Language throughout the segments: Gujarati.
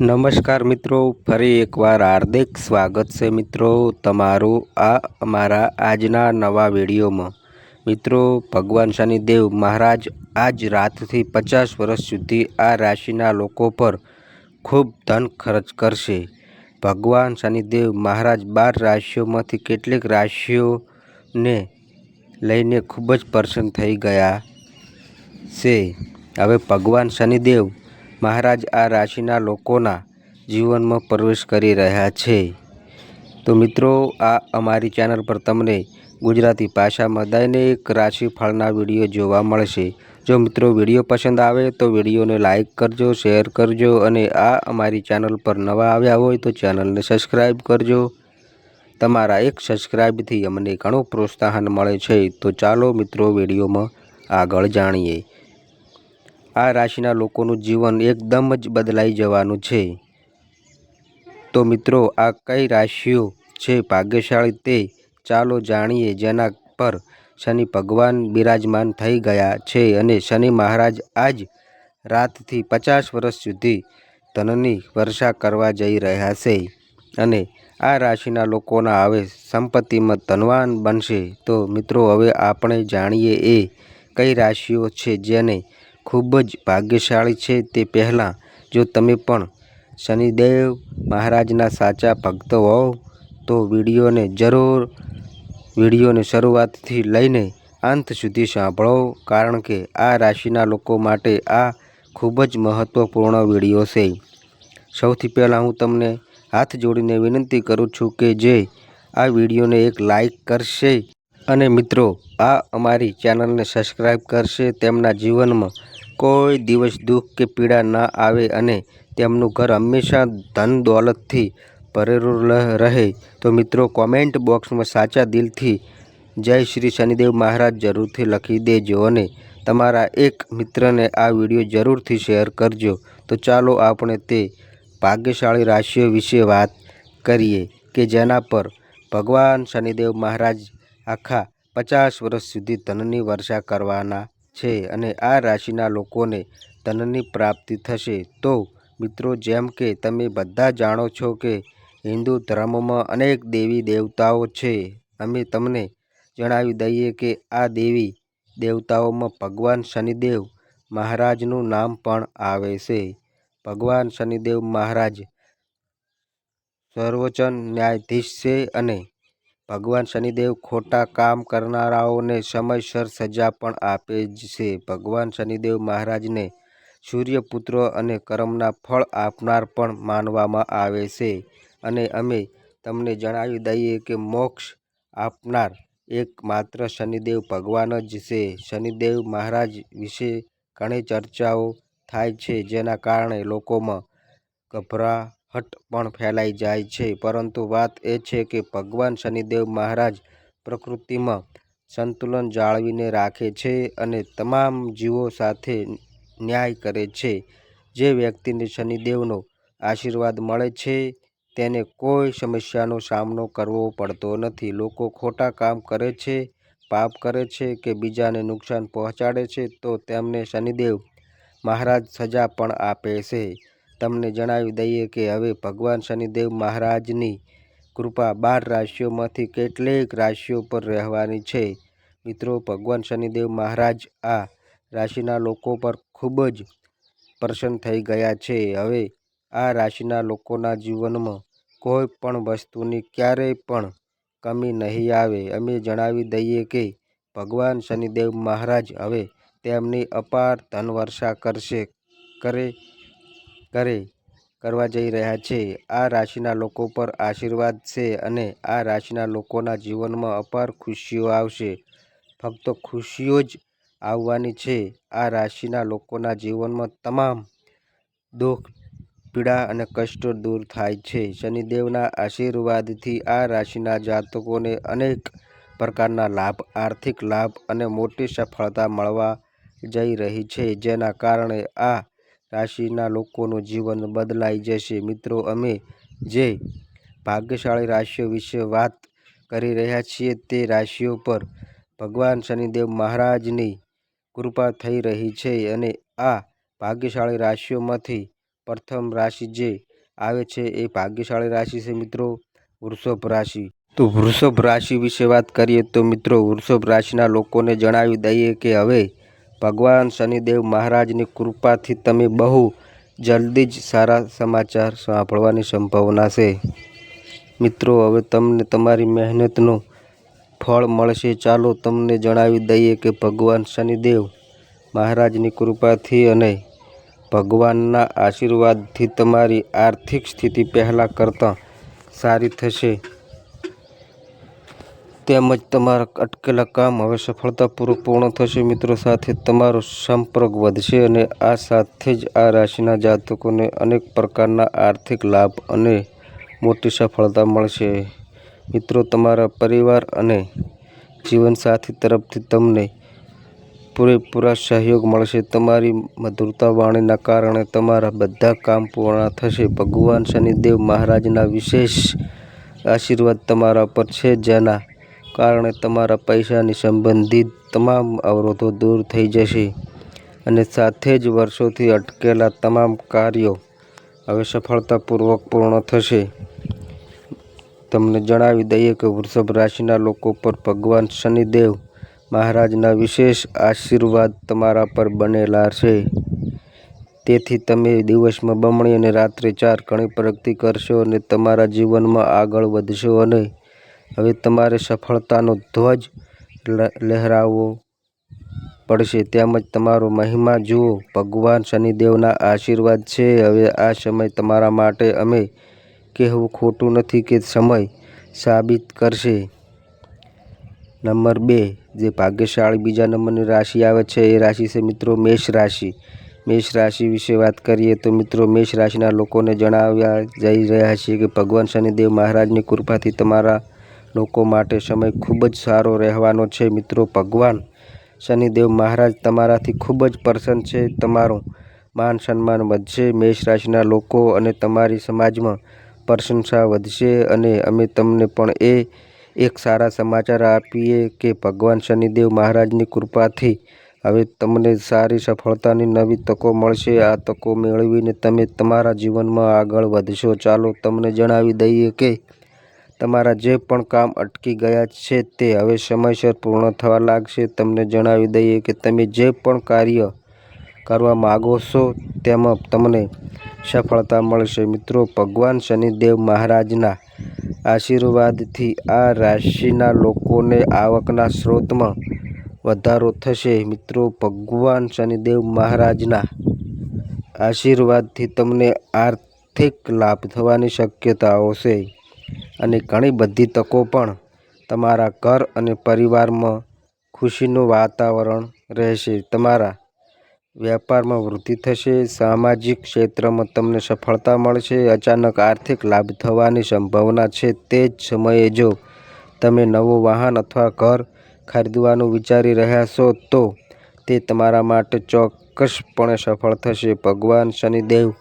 નમસ્કાર મિત્રો, ફરી એકવાર હાર્દિક સ્વાગત છે મિત્રો તમારું આ અમારા આજના નવા વિડીયોમાં. મિત્રો, ભગવાન શનિદેવ મહારાજ આજ રાતથી પચાસ વર્ષ સુધી આ રાશિના લોકો પર ખૂબ ધન ખર્ચ કરશે. ભગવાન શનિદેવ મહારાજ બાર રાશિઓમાંથી કેટલીક રાશિઓને લઈને ખૂબ જ પ્રસન્ન થઈ ગયા છે. હવે ભગવાન શનિદેવ મહારાજ આ રાશિના લોકોના જીવનમાં પ્રવેશ કરી રહ્યા છે. તો મિત્રો, આ અમારી ચેનલ પર તમને ગુજરાતી ભાષામાં દૈનિક રાશિફળના વીડિયો જોવા મળશે. જો મિત્રો વીડિયો પસંદ આવે તો વિડીયોને લાઇક કરજો, શેર કરજો અને આ અમારી ચેનલ પર નવા આવ્યા હોય તો ચેનલને સબસ્ક્રાઈબ કરજો. તમારા એક સબસ્ક્રાઈબથી અમને ઘણું પ્રોત્સાહન મળે છે. તો ચાલો મિત્રો વિડીયોમાં આગળ જાણીએ. આ રાશિના લોકોનું જીવન એકદમ જ બદલાઈ જવાનું છે. તો મિત્રો, આ કઈ રાશિઓ છે ભાગ્યશાળી તે ચાલો જાણીએ જેના પર શનિ ભગવાન બિરાજમાન થઈ ગયા છે અને શનિ મહારાજ આજ રાતથી પચાસ વર્ષ સુધી ધનની વર્ષા કરવા જઈ રહ્યા છે અને આ રાશિના લોકોના હવે સંપત્તિમાં ધનવાન બનશે. તો મિત્રો, હવે આપણે જાણીએ એ કઈ રાશિઓ છે જેને ખૂબ જ ભાગ્યશાળી છે તે પહેલાં. જો તમે પણ શનિદેવ મહારાજના સાચા ભક્ત હોવ, તો વિડીયોને જરૂર, વિડીયોને શરૂઆતથી લઈને અંત સુધી સાંભળો, કારણ કે આ રાશિના લોકો માટે આ ખૂબ જ મહત્ત્વપૂર્ણ વીડિયો છે. સૌથી પહેલાં હું તમને હાથ જોડીને વિનંતી કરું છું કે જે આ વિડીયોને એક લાઈક કરશે. અને મિત્રો, આ અમારી ચેનલને સબસ્ક્રાઈબ કરશે. તેમના જીવનમાં કોઈ દિવસ દુઃખ કે પીડા ન આવે અને તેમનું ઘર હંમેશા ધન દોલતથી ભરેલું રહે, તો મિત્રો કોમેન્ટ બોક્સમાં સાચા દિલથી જય શ્રી શનિદેવ મહારાજ જરૂરથી લખી દેજો અને તમારા એક મિત્રને આ વીડિયો જરૂરથી શેર કરજો. તો ચાલો આપણે તે ભાગ્યશાળી રાશિઓ વિશે વાત કરીએ કે જેના પર ભગવાન શનિદેવ મહારાજ આખા પચાસ વર્ષ સુધી ધનની વર્ષા કરવાના છે અને આ રાશિના લોકોને ધનની પ્રાપ્તિ થશે. તો મિત્રો, જેમ કે તમે બધા જાણો છો કે હિન્દુ ધર્મમાં અનેક દેવી દેવતાઓ છે, અમે તમને જણાવી દઈએ કે આ દેવી દેવતાઓમાં ભગવાન શનિદેવ મહારાજનું નામ પણ આવે છે. ભગવાન શનિદેવ મહારાજ સર્વોચ્ચ ન્યાયાધીશ છે અને ભગવાન શનિદેવ ખોટા કામ કરનારાઓને સમયસર સજા પણ આપે જ છે. ભગવાન શનિદેવ મહારાજને સૂર્યપુત્ર અને કર્મના ફળ આપનાર પણ માનવામાં આવે છે અને અમે તમને જણાવી દઈએ કે મોક્ષ આપનાર એકમાત્ર શનિદેવ ભગવાન જ છે. શનિદેવ મહારાજ વિશે ઘણી ચર્ચાઓ થાય છે જેના કારણે લોકોમાં ગભરાહટ પણ ફેલાઈ જાય છે. પરંતુ વાત એ છે કે ભગવાન શનિદેવ મહારાજ પ્રકૃતિમાં સંતુલન જાળવીને રાખે છે અને તમામ જીવો સાથે ન્યાય કરે છે. જે વ્યક્તિને શનિદેવનો આશીર્વાદ મળે છે, તેને કોઈ સમસ્યાનો સામનો કરવો પડતો નથી. લોકો ખોટા કામ કરે છે, પાપ કરે છે કે બીજાને નુકસાન પહોંચાડે છે, તો તેમને શનિદેવ મહારાજ સજા પણ આપે છે. તમને જણાવી દઈએ કે હવે ભગવાન શનિદેવ મહારાજની કૃપા બાર રાશિઓમાંથી કેટલીક રાશિઓ પર રહેવાની છે. મિત્રો, ભગવાન શનિદેવ મહારાજ આ રાશિના લોકો પર ખૂબ જ પ્રસન્ન થઈ ગયા છે. હવે આ રાશિના લોકોના જીવનમાં કોઈ પણ વસ્તુની ક્યારેય પણ કમી નહીં આવે. અમે જણાવી દઈએ કે ભગવાન શનિદેવ મહારાજ હવે તેમની અપાર ધનવર્ષા કરશે, કરે કરે, કરવા જઈ રહ્યા છે. આ રાશિના લોકો પર આશીર્વાદ છે અને આ રાશિના લોકોના જીવનમાં અપાર ખુશીઓ આવશે. ફક્ત ખુશીઓ જ આવવાની છે. આ રાશિના લોકોના જીવનમાં તમામ દુઃખ, પીડા અને કષ્ટો દૂર થાય છે. શનિદેવના આશીર્વાદથી આ રાશિના જાતકોને અનેક પ્રકારના લાભ, આર્થિક લાભ અને મોટી સફળતા મળવા જઈ રહી છે. જેના કારણે આ રાશિના લોકોનું જીવન બદલાઈ જશે. મિત્રો, અમે જે ભાગ્યશાળી રાશિઓ વિશે વાત કરી રહ્યા છીએ તે રાશિઓ પર ભગવાન શનિદેવ મહારાજની કૃપા થઈ રહી છે અને આ ભાગ્યશાળી રાશિઓમાંથી પ્રથમ રાશિ જે આવે છે એ ભાગ્યશાળી રાશિ છે મિત્રો, વૃષભ રાશિ. તો વૃષભ રાશિ વિશે વાત કરીએ તો મિત્રો, વૃષભ રાશિના લોકોને જણાવી દઈએ કે હવે ભગવાન શનિદેવ મહારાજની કૃપાથી તમે બહુ જલ્દી જ સારા સમાચાર સાંભળવાની સંભાવના છે. મિત્રો, હવે તમને તમારી મહેનતનું ફળ મળશે. ચાલો તમને જણાવી દઈએ કે ભગવાન શનિદેવ મહારાજની કૃપાથી અને ભગવાનના આશીર્વાદથી તમારી આર્થિક સ્થિતિ પહેલાં કરતાં સારી થશે. તેમજ તમારા અટકેલા કામ હવે સફળતાપૂર્વક પૂર્ણ થશે. મિત્રો, સાથે તમારો સંપર્ક વધશે અને આ સાથે જ આ રાશિના જાતકોને અનેક પ્રકારના આર્થિક લાભ અને મોટી સફળતા મળશે. મિત્રો, તમારા પરિવાર અને જીવનસાથી તરફથી તમને પૂરેપૂરા સહયોગ મળશે. તમારી મધુરતા વાણીના કારણે તમારા બધા કામ પૂર્ણ થશે. ભગવાન શનિદેવ મહારાજના વિશેષ આશીર્વાદ તમારા પર છે, જેના કારણે તમારા પૈસાની સંબંધિત તમામ અવરોધો દૂર થઈ જશે અને સાથે જ વર્ષોથી અટકેલા તમામ કાર્યો હવે સફળતાપૂર્વક પૂર્ણ થશે. તમને જણાવી દઈએ કે વૃષભ રાશિના લોકો પર ભગવાન શનિદેવ મહારાજના વિશેષ આશીર્વાદ તમારા પર બનેલા છે. તેથી તમે દિવસમાં બમણી અને રાત્રે ચાર ગણી પ્રગતિ કરશો અને તમારા જીવનમાં આગળ વધશો અને હવે તમારે સફળતાનો ધ્વજ લહેરાવવો પડશે. તેમજ તમારો મહિમા જુઓ. ભગવાન શનિદેવના આશીર્વાદ છે. હવે આ સમય તમારા માટે અમે કહેવું ખોટું નથી કે સમય સાબિત કરશે. નંબર બે, જે ભાગ્યશાળી બીજા નંબરની રાશિ આવે છે, એ રાશિ છે મિત્રો મેષ રાશિ. મેષ રાશિ વિશે વાત કરીએ તો મિત્રો મેષ રાશિના લોકોને જણાવ્યા જઈ રહ્યા છીએ કે ભગવાન શનિદેવ મહારાજની કૃપાથી તમારા લોકો માટે સમય ખૂબ જ સારો રહેવાનો છે. મિત્રો, ભગવાન શનિદેવ મહારાજ તમારાથી ખૂબ જ પ્રસન્ન છે. તમારું માન સન્માન વધશે. મેષ રાશિના લોકો અને તમારી સમાજમાં પ્રશંસા વધશે અને અમે તમને પણ એ એક સારા સમાચાર આપીએ કે ભગવાન શનિદેવ મહારાજની કૃપાથી હવે તમને સારી સફળતાની નવી તકો મળશે. આ તકો મેળવીને તમે તમારા જીવનમાં આગળ વધશો. ચાલો તમને જણાવી દઈએ કે તમારા જે પણ કામ અટકી ગયા છે તે હવે સમયસર પૂર્ણ થવા લાગશે. તમને જણાવી દઈએ કે તમે જે પણ કાર્ય કરવા માગો છો તેમાં તમને સફળતા મળશે. મિત્રો, ભગવાન શનિદેવ મહારાજના આશીર્વાદથી આ રાશિના લોકોને આવકના સ્ત્રોતમાં વધારો થશે. મિત્રો, ભગવાન શનિદેવ મહારાજના આશીર્વાદથી તમને આર્થિક લાભ થવાની શક્યતાઓ છે. અને ઘણી બધી તકો પણ તમારા ઘર અને પરિવારમાં ખુશીનું વાતાવરણ રહેશે. તમારા વ્યાપારમાં વૃદ્ધિ થશે, સામાજિક ક્ષેત્રમાં તમને સફળતા મળશે, અચાનક આર્થિક લાભ થવાની સંભાવના છે. તે જ સમયે જો તમે નવું વાહન અથવા ઘર ખરીદવાનું વિચારી રહ્યા છો, તો તે તમારા માટે ચોક્કસપણે સફળ થશે. ભગવાન શનિદેવ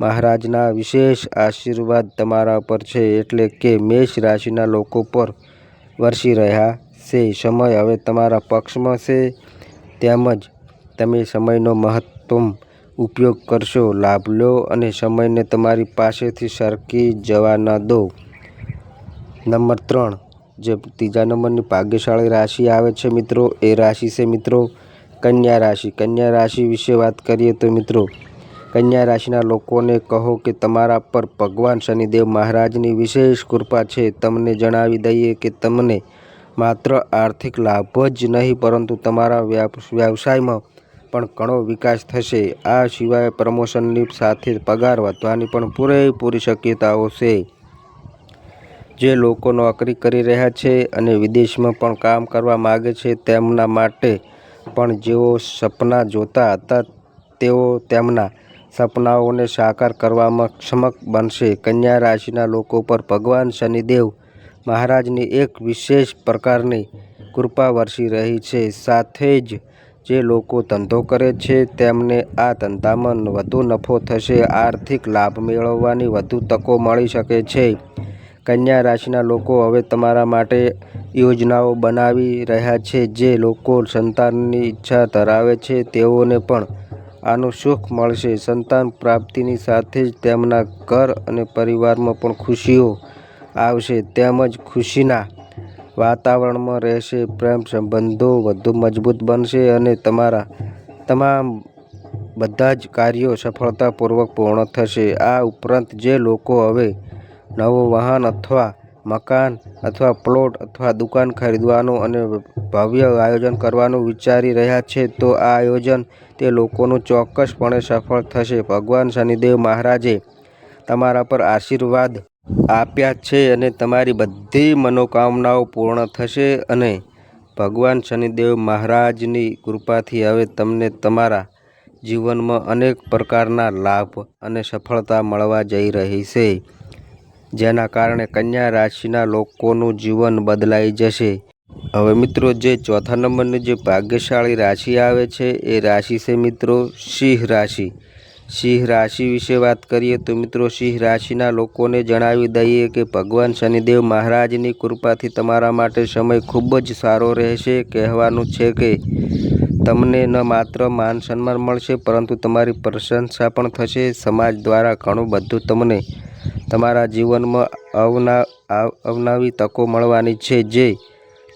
મહારાજના વિશેષ આશીર્વાદ તમારા પર છે એટલે કે મેષ રાશિના લોકો પર વરસી રહ્યા છે. સમય હવે તમારા પક્ષમાં છે. તેમજ તમે સમયનો મહત્તમ ઉપયોગ કરશો, લાભ લો અને સમયને તમારી પાસેથી સરકી જવા ન દો. નંબર ત્રણ, જે ત્રીજા નંબરની ભાગ્યશાળી રાશિ આવે છે મિત્રો, એ રાશિ છે મિત્રો, કન્યા રાશિ. કન્યા રાશિ વિશે વાત કરીએ તો મિત્રો કન્યા રાશિના લોકોને કહો કે તમારા પર ભગવાન શનિદેવ મહારાજની વિશેષ કૃપા છે. તમને જણાવી દઈએ કે તમને માત્ર આર્થિક લાભ જ નહીં, પરંતુ તમારા વ્યવસાયમાં પણ ઘણો વિકાસ થશે. આ સિવાય પ્રમોશનની સાથે પગાર વધવાની પણ પૂરેપૂરી શક્યતાઓ છે. જે લોકો નોકરી કરી રહ્યા છે અને વિદેશમાં પણ કામ કરવા માગે છે, તેમના માટે પણ જેઓ સપના જોતા હતા, તેઓ તેમના સપનાઓને સાકાર કરવામાં ક્ષમક બનશે. કન્યા રાશિના લોકો પર ભગવાન શનિદેવ મહારાજની એક વિશેષ પ્રકારની કૃપા વરસી રહી છે. સાથે જ જે લોકો ધંધો કરે છે, તેમને આ ધંધામાં વધુ નફો થશે. આર્થિક લાભ મેળવવાની વધુ તકો મળી શકે છે. કન્યા રાશિના લોકો હવે તમારા માટે યોજનાઓ બનાવી રહ્યા છે. જે લોકો સંતાનની ઈચ્છા ધરાવે છે, તેઓને પણ આનું સુખ મળશે. સંતાન પ્રાપ્તિની સાથે જ તેમના ઘર અને પરિવારમાં પણ ખુશીઓ આવશે. તેમજ ખુશીના વાતાવરણમાં રહેશે. પ્રેમ સંબંધો વધુ મજબૂત બનશે અને તમારા તમામ બધા જ કાર્યો સફળતાપૂર્વક પૂર્ણ થશે. આ ઉપરાંત જે લોકો હવે નવું વાહન અથવા મકાન અથવા પ્લોટ અથવા દુકાન ખરીદવાનું અને ભવ્ય આયોજન કરવાનું વિચારી રહ્યા છે, તો આ આયોજન તે લોકોનું ચોક્કસપણે સફળ થશે. ભગવાન શનિદેવ મહારાજે તમારા પર આશીર્વાદ આપ્યા છે અને તમારી બધી મનોકામનાઓ પૂર્ણ થશે અને ભગવાન શનિદેવ મહારાજની કૃપાથી હવે તમને તમારા જીવનમાં અનેક પ્રકારના લાભ અને સફળતા મળવા જઈ રહી છે, જેના કારણે કન્યા રાશિના લોકોનું જીવન બદલાઈ જશે. હવે મિત્રો, જે ચોથા નંબરની જે ભાગ્યશાળી રાશિ આવે છે, એ રાશિ છે મિત્રો સિંહ રાશિ. સિંહ રાશિ વિશે વાત કરીએ તો મિત્રો, સિંહ રાશિના લોકોને જણાવી દઈએ કે ભગવાન શનિદેવ મહારાજની કૃપાથી તમારા માટે સમય ખૂબ જ સારો રહેશે. કહેવાનું છે કે તમને ન માત્ર માન સન્માન મળશે, પરંતુ તમારી પ્રશંસા પણ થશે. સમાજ દ્વારા ઘણું બધું તમને તમારા જીવનમાં અવના અવનવી તકો મળવાની છે. જે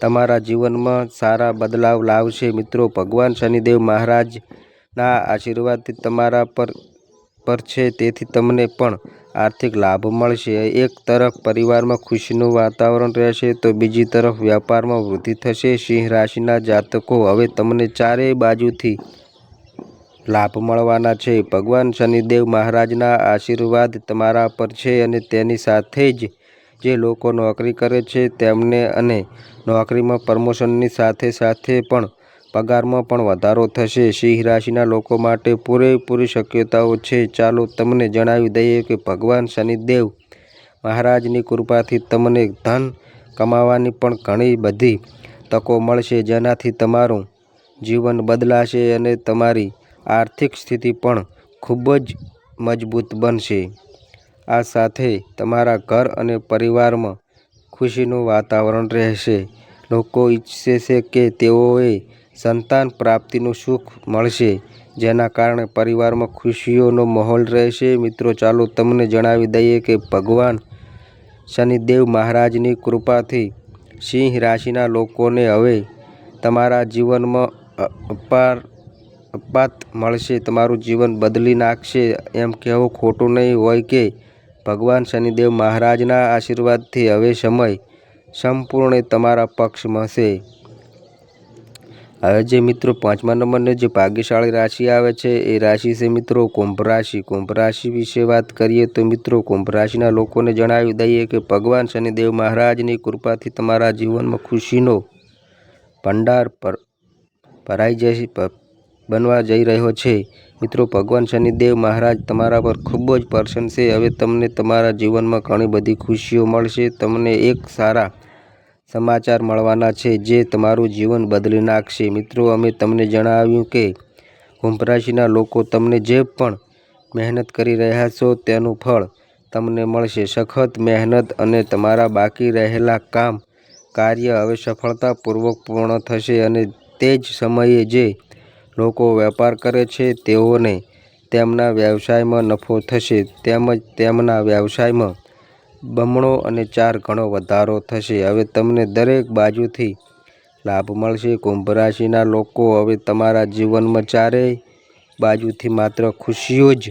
તમારા જીવનમાં સારા બદલાવ લાવશે. મિત્રો, ભગવાન શનિદેવ મહારાજના આશીર્વાદથી તમારા પર પર છે, તેથી તમને પણ આર્થિક લાભ મળશે. એક તરફ પરિવારમાં ખુશીનું વાતાવરણ રહેશે, તો બીજી તરફ વ્યાપારમાં વૃદ્ધિ થશે. સિંહ રાશિના જાતકો હવે તમને ચારેય બાજુથી લાભ મળવાના છે. ભગવાન શનિદેવ મહારાજના આશીર્વાદ તમારા પર છે અને તેની સાથે જ જે લોકો નોકરી કરે છે તેમને અને નોકરીમાં પ્રમોશનની સાથે સાથે પણ પગારમાં પણ વધારો થશે. સિંહ રાશિના લોકો માટે પૂરેપૂરી શક્યતાઓ છે. ચાલો તમને જણાવી દઈએ કે ભગવાન શનિદેવ મહારાજની કૃપાથી તમને ધન કમાવાની પણ ઘણી બધી તકો મળશે. જેનાથી તમારું જીવન બદલાશે અને તમારી આર્થિક સ્થિતિ પણ ખૂબ જ મજબૂત બનશે. આ સાથે તમારા ઘર અને પરિવારમાં ખુશીનું વાતાવરણ રહેશે. લોકો ઈચ્છે છે કે તેઓએ સંતાન પ્રાપ્તિનું સુખ મળશે, જેના કારણે પરિવારમાં ખુશીઓનો માહોલ રહેશે. મિત્રો, ચાલો તમને જણાવી દઈએ કે ભગવાન શનિદેવ મહારાજની કૃપાથી સિંહ રાશિના લોકોને હવે તમારા જીવનમાં અપાર, અપાત મળશે. તમારું જીવન બદલી નાખશે. એમ કહેવું ખોટું નહીં હોય કે ભગવાન શનિદેવ મહારાજના આશીર્વાદથી હવે સમય સંપૂર્ણ તમારા પક્ષમાં છે હવે જે મિત્રો પાંચમા નંબરની જે ભાગ્યશાળી રાશિ આવે છે, એ રાશિ છે મિત્રો કુંભ રાશિ. કુંભ રાશિ વિશે વાત કરીએ તો મિત્રો કુંભ રાશિના લોકોને જણાવી દઈએ કે ભગવાન શનિદેવ મહારાજની કૃપાથી તમારા જીવનમાં ખુશીનો ભંડાર પર, ભરાઈ જશે બનવા જઈ રહ્યો છે. મિત્રો, ભગવાન શનિદેવ મહારાજ તમારા પર ખૂબ જ પ્રસન્ન છે. હવે તમને તમારા જીવનમાં ઘણી બધી ખુશીઓ મળશે. તમને એક સારા સમાચાર મળવાના છે જે તમારું જીવન બદલી નાખશે. મિત્રો, અમે તમને જણાવ્યું કે કુંભ રાશિના લોકો તમને જે પણ મહેનત કરી રહ્યા છો, તેનું ફળ તમને મળશે. સખત મહેનત અને તમારા બાકી રહેલા કામ કાર્ય હવે સફળતાપૂર્વક પૂર્ણ થશે અને તે જ સમયે જે લોકો વેપાર કરે છે, તેઓને તેમના વ્યવસાયમાં નફો થશે, તેમજ તેમના વ્યવસાયમાં બમણો અને ચાર ગણો વધારો થશે. હવે તમને દરેક બાજુથી લાભ મળશે. કુંભ રાશિના લોકો હવે તમારા જીવનમાં ચારેય બાજુથી માત્ર ખુશીઓ જ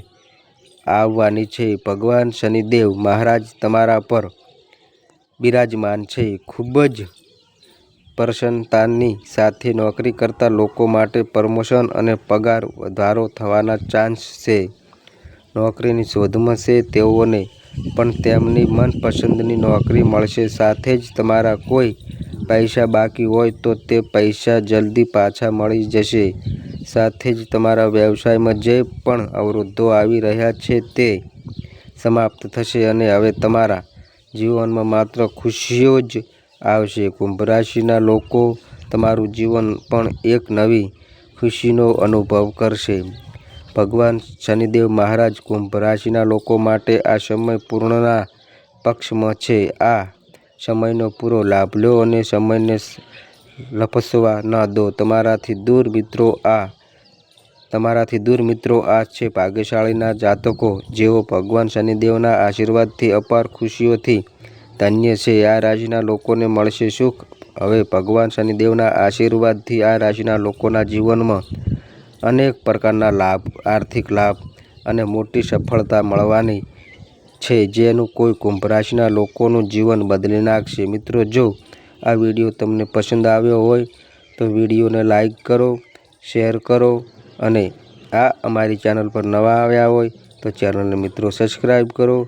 આવવાની છે. ભગવાન શનિદેવ મહારાજ તમારા પર બિરાજમાન છે. ખૂબ જ પ્રસન્નતાની સાથે નોકરી કરતા લોકો માટે પ્રમોશન અને પગાર વધારો થવાના ચાન્સ છે. નોકરીની શોધમાં છે તેઓને પણ તેમની મનપસંદની નોકરી મળશે. સાથે જ તમારા કોઈ પૈસા બાકી હોય તો તે પૈસા જલ્દી પાછા મળી જશે. સાથે જ તમારા વ્યવસાયમાં જે પણ અવરોધો આવી રહ્યા છે તે સમાપ્ત થશે અને હવે તમારા જીવનમાં માત્ર ખુશીઓ જ આવશે. કુંભ રાશિના લોકો તમારું જીવન પણ એક નવી ખુશીનો અનુભવ કરશે. ભગવાન શનિદેવ મહારાજ કુંભ રાશિના લોકો માટે આ સમય પૂર્ણના પક્ષમાં છે. આ સમયનો પૂરો લાભ લો અને સમયને લપસવા ન દો. તમારાથી દૂર મિત્રો આ, તમારાથી દૂર મિત્રો આ છે ભાગ્યશાળીના જાતકો જેઓ ભગવાન શનિદેવના આશીર્વાદથી અપાર ખુશીઓથી ધન્ય છે. આ રાશિના લોકોને મળશે સુખ. હવે ભગવાન શનિદેવના આશીર્વાદથી આ રાશિના લોકોના જીવનમાં અનેક પ્રકારના લાભ, આર્થિક લાભ અને મોટી સફળતા મળવાની છે. જેનું કોઈ કુંભ રાશિના લોકોનું જીવન બદલી નાખશે. મિત્રો, જો આ વીડિયો તમને પસંદ આવ્યો હોય, તો વિડીયોને લાઈક કરો, શેર કરો અને આ અમારી ચેનલ પર નવા આવ્યા હોય, તો ચેનલને મિત્રો સબસ્ક્રાઈબ કરો.